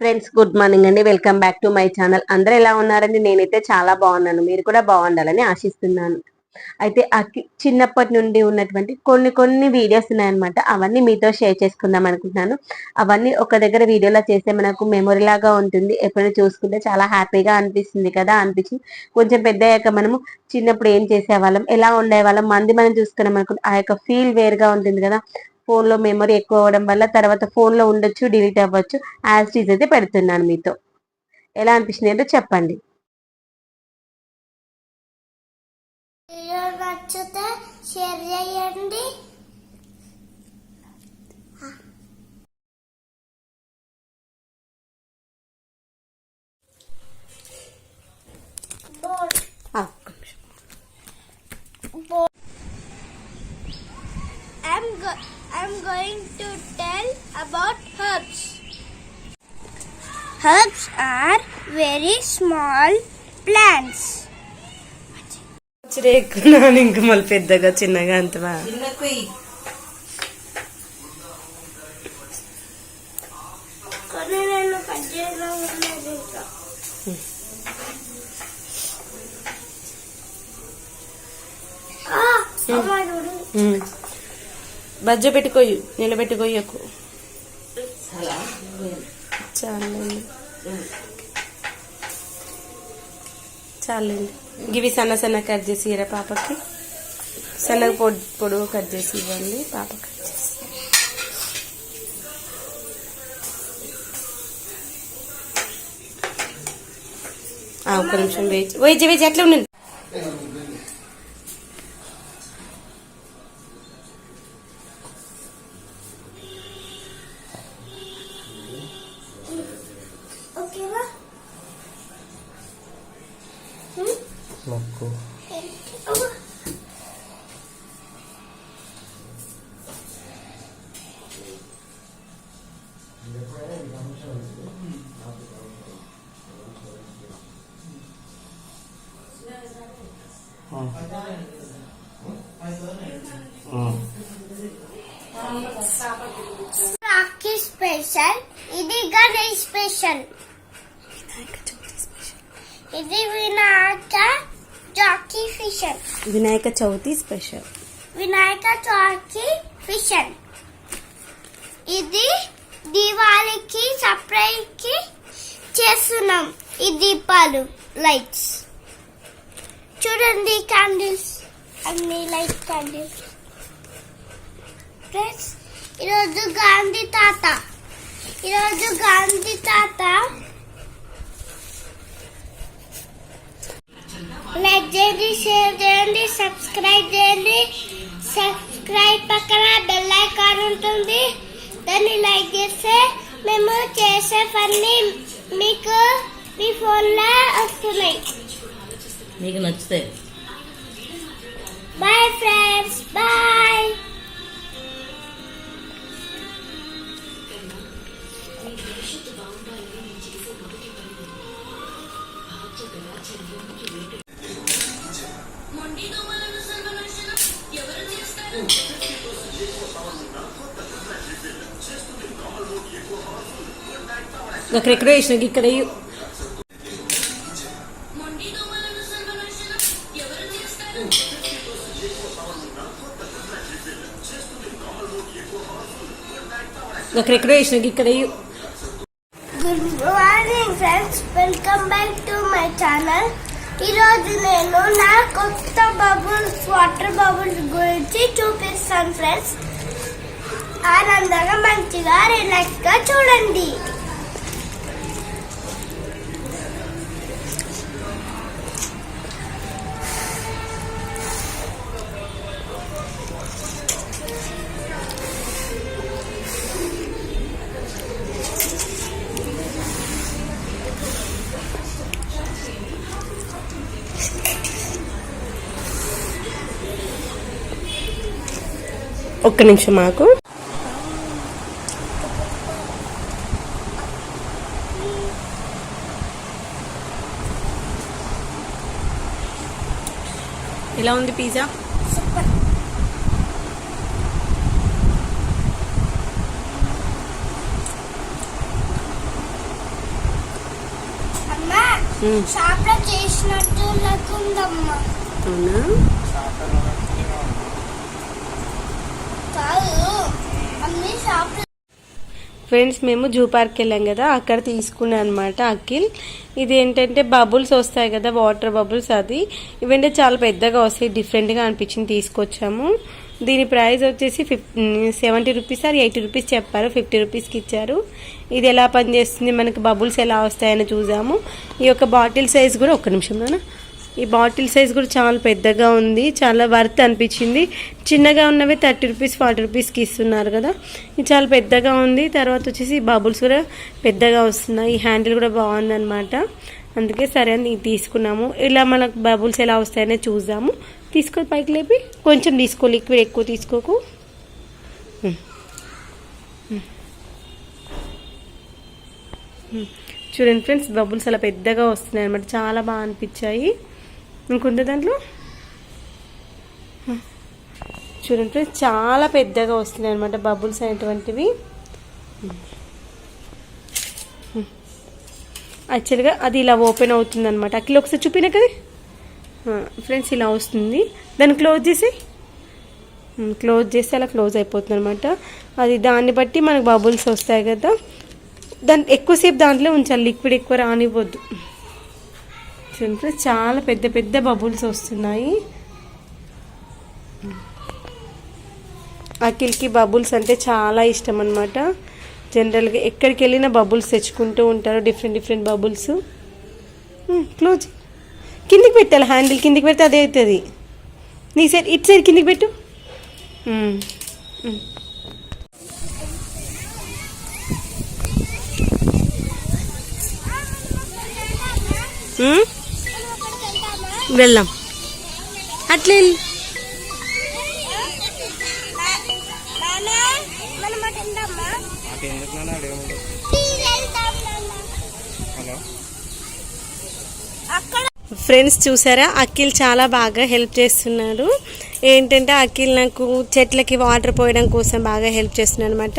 Friends good morning అండి. Welcome back to my channel అందరూ ఎలా ఉన్నారండి? నేనైతే చాలా బాగున్నాను. మీరు కూడా బాగుండాలని ఆశిస్తున్నాను. అయితే చిన్నప్పటి నుండి ఉన్నటువంటి కొన్ని కొన్ని వీడియోస్ ఉన్నాయన్నమాట. అవన్నీ మీతో షేర్ చేసుకుందాం అనుకుంటున్నాను. అవన్నీ ఒక దగ్గర వీడియోలో చేస్తే మనకు మెమొరీ లాగా ఉంటుంది. ఎప్పుడైనా చూసుకుంటే చాలా హ్యాపీగా అనిపిస్తుంది కదా? అనిపించింది కొంచెం పెద్ద అయ్యాక మనము చిన్నప్పుడు ఏం చేసేవాళ్ళం? ఎలా ఉండేవాళ్ళం? మంది మనం చూసుకున్నాం అనుకుంటే ఆ యొక్క ఫీల్ వేరుగా ఉంటుంది కదా? ఫోన్లో మెమరీ ఎక్కువ అవ్వడం వల్ల తర్వాత ఫోన్లో ఉండొచ్చు డిలీట్ అవ్వచ్చు. యాజ్ టీజ్ అయితే పెడుతున్నాను మీతో. ఎలా అనిపించింది ఏంటో చెప్పండి. Going to tell about herbs. Herbs are very small plants. చిరేకున్నాను ఇంక మళ్ళీ పెద్దగా చిన్నగా అంతవా కొన్ని నేను కట్ చేయడం లేదు ఇంకా ఆ, అమ్మ చూడు. బజ్జ పెట్టుకోయి నిలబెట్టుకోయకు చాలండి. చాలండి. ఇవి సన్న సన్న కట్ చేసి ఇరా పాపకి? సన్నగా పొడి పొడుగు కట్ చేసి ఇవ్వండి పాప కట్ చేసి ఆ, ఒక్క నిమిషం వేచి వేచి వేచి అట్లా ఉండండి. రాఖీ స్పెషల్ ఇది గణేష్ స్పెషల్ ఇది Vinayaka Jackie fission Vinayaka Chavithi special Vinayaka Chavithi fission ఇది దివాళీకి సప్రైకి చేస్తున్నాం ఈ దీపాలు. లైట్స్ చూడండి క్యాండిల్స్ అన్ని లైట్ క్యాండిల్స్ ఫ్రెండ్స్ ఈరోజు గాంధీ తాత. ఈరోజు గాంధీ తాత. లైక్ చేయండి షేర్ చేయండి సబ్స్క్రైబ్ చేయండి. దాన్ని లైక్ చేస్తే మేము చేసే పని మీకు మీ ఫోన్లో వస్తున్నాయి. మీకు నచ్చితే బాయ్ ఫ్రెండ్స్ బాయ్ అక్కడెక్కడో వేసిన ఇక్కడ వేయు. అక్కడెక్కడో వేసిన ఇక్కడ వేయు. Good morning friends welcome back to my channel ఈరోజు నేను నా కొత్త బబుల్స్ వాటర్ బబుల్స్ గురించి చూపిస్తాను ఫ్రెండ్స్ ఆనందంగా మంచిగా రిలాక్స్గా చూడండి ఒక్క నిమిషం మాకు ఎలా ఉంది పిజ్జా? సూపర్ షాప్లో చేసినట్టు లేకుందమ్మా. అవునా కాదు అన్ని షాప్లో ఫ్రెండ్స్ మేము జూ పార్క్ వెళ్ళాం కదా అక్కడ తీసుకున్నాను అనమాట అఖిల్. ఇది ఏంటంటే బబుల్స్ వస్తాయి కదా వాటర్ బబుల్స్ అది. ఇవంటే చాలా పెద్దగా వస్తాయి డిఫరెంట్గా అనిపించింది తీసుకొచ్చాము. దీని ప్రైస్ వచ్చేసి ఫిఫ్ సెవెంటీ రూపీస్ అది ఎయిటీ రూపీస్ చెప్పారు ఫిఫ్టీ రూపీస్కి ఇచ్చారు. ఇది ఎలా పనిచేస్తుంది మనకి బబుల్స్ ఎలా వస్తాయని చూసాము. ఈ యొక్క బాటిల్ సైజ్ కూడా ఒక్క నిమిషంలోనా? ఈ బాటిల్ సైజ్ కూడా చాలా పెద్దగా ఉంది చాలా వర్త్ అనిపించింది. చిన్నగా ఉన్నవి థర్టీ రూపీస్ ఫార్టీ రూపీస్కి ఇస్తున్నారు కదా. ఇది చాలా పెద్దగా ఉంది. తర్వాత వచ్చేసి బబుల్స్ కూడా పెద్దగా వస్తున్నాయి. ఈ హ్యాండిల్ కూడా బాగుంది అనమాట అందుకే సరే అని తీసుకున్నాము. ఇలా మనకు బబుల్స్ ఎలా వస్తాయనే చూద్దాము. తీసుకో పైకి లేపి. కొంచెం తీసుకో లిక్విడ్ ఎక్కువ తీసుకోకు. చూడండి ఫ్రెండ్స్ బబుల్స్ అలా పెద్దగా వస్తున్నాయి అనమాట చాలా బాగా అనిపించాయి. ఇంకొంత దాంట్లో? చూడండి ఫ్రెండ్స్ చాలా పెద్దగా వస్తున్నాయి అనమాట బబుల్స్ అనేటువంటివి. యాక్చువల్గా అది ఇలా ఓపెన్ అవుతుంది అనమాట అక్కడ ఒకసారి చూపినా కదా? ఫ్రెండ్స్ ఇలా వస్తుంది. దాన్ని క్లోజ్ చేసి? క్లోజ్ చేస్తే అలా క్లోజ్ అయిపోతుంది అనమాట అది దాన్ని బట్టి మనకు బబుల్స్ వస్తాయి కదా. దాన్ని ఎక్కువసేపు దాంట్లో ఉంచాలి. లిక్విడ్ ఎక్కువ రానివ్వద్దు. చూడండి ఫ్రెండ్స్ చాలా పెద్ద పెద్ద బబుల్స్ వస్తున్నాయి. అఖిల్కి బబుల్స్ అంటే చాలా ఇష్టం అనమాట జనరల్గా ఎక్కడికి వెళ్ళినా బబుల్స్ తెచ్చుకుంటూ ఉంటారు డిఫరెంట్ డిఫరెంట్ బబుల్స్. క్లోజ్. కిందికి పెట్టాలి హ్యాండిల్ కిందికి పెడితే అదే అవుతుంది. నీ సైడ్ ఇటు సైడ్ కిందికి పెట్టు. Hmm? వెళ్దాం. అట్లే. ఫ్రెండ్స్ చూసారా? అఖిల్ చాలా బాగా హెల్ప్ చేస్తున్నాడు. ఏంటంటే అఖిల్ నాకు చెట్లకి వాటర్ పోయడం కోసం బాగా హెల్ప్ చేస్తున్నాడు అనమాట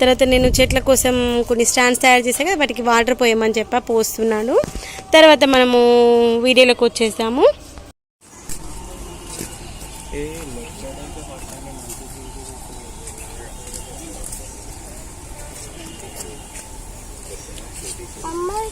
తర్వాత నేను చెట్ల కోసం కొన్ని స్టాండ్స్ తయారు చేశాను కదా వాటికి వాటర్ పోయమని చెప్పా పోస్తున్నాను. తర్వాత మనము వీడియోలోకి వచ్చేసాము అమ్మాయి